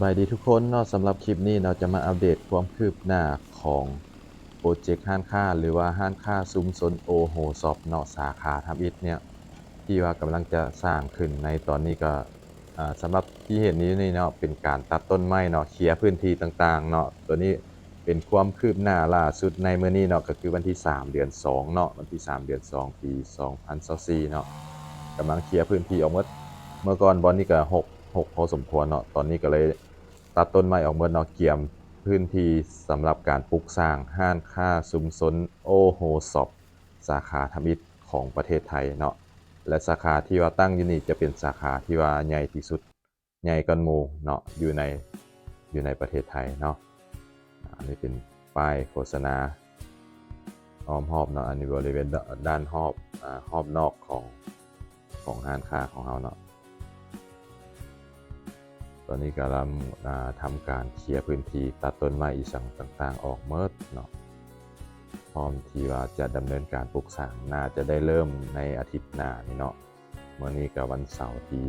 บายดีทุกคนเนาะสำหรับคลิปนี้เราจะมาอัปเดตความคืบหน้าของโปรเจกต์ห้านค่า หรือว่าห้านค่าซุ้มซนโอโหซอบเนาะสาขาทับอิฐเนี่ยที่ว่ากำลังจะสร้างขึ้นในตอนนี้ก็สำหรับที่เห็นนี้นี่เนาะเป็นการตัดต้นไม้เนาะเคลียร์พื้นที่ต่างๆเนาะตัวนี้เป็นความคืบหน้าล่าสุดในเมื้อนี้เนาะก็คือวันที่ 3 เดือน2เนาะวันที่ 3 เดือน 2 ปี 2024เนาะกำลังเคลียร์พื้นที่ออกมดเมื่อก่อนบอลนี่ก็หกหกพอสมควรเนาะตอนนี้ก็เลย ตัดต้นไม้ออกเมื่อนาะเกี่ยม พื้นที่สำหรับการปลูกสร้างห้านค่าซุมซนโอโฮซอบสาขาทำอิฐของประเทศไทยเนาะและสาขาที่ว่าตั้งอยู่นี่จะเป็นสาขาที่ว่าใหญ่ที่สุดใหญ่กันหมู่เนาะอยู่ในอยู่ในประเทศไทยเนาะอันนี้เป็นป้ายโฆษณาอ้อมหอบเนาะอันนี้บริเวณด้านหอบอหอบนอกของของห้านค้าของเราเนาะ ตอนนี้กำลังทำการเคลียร์พื้นที่ตัดต้นไม้อีสังต่างๆ ออกเมิดเนาะพร้อมที่ว่าจะดำเนินการปลูกสร้างน่าจะได้เริ่มในอาทิตย์หน้านี่เนาะเมื่อนี้กับวันเสาร์ที่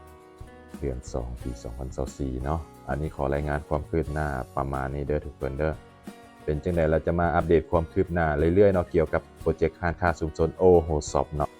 3เดือน2ปี2024เนาะอันนี้ขอรายงานความคืบหน้าประมาณนี้เด้อทุกคนเด้อเป็นจังไดเราจะมาอัปเดตความคืบหน้าเรื่อยๆเนาะเกี่ยวกับโปรเจกต์ห้างค่าชุมชนโอโหซอบเนาะ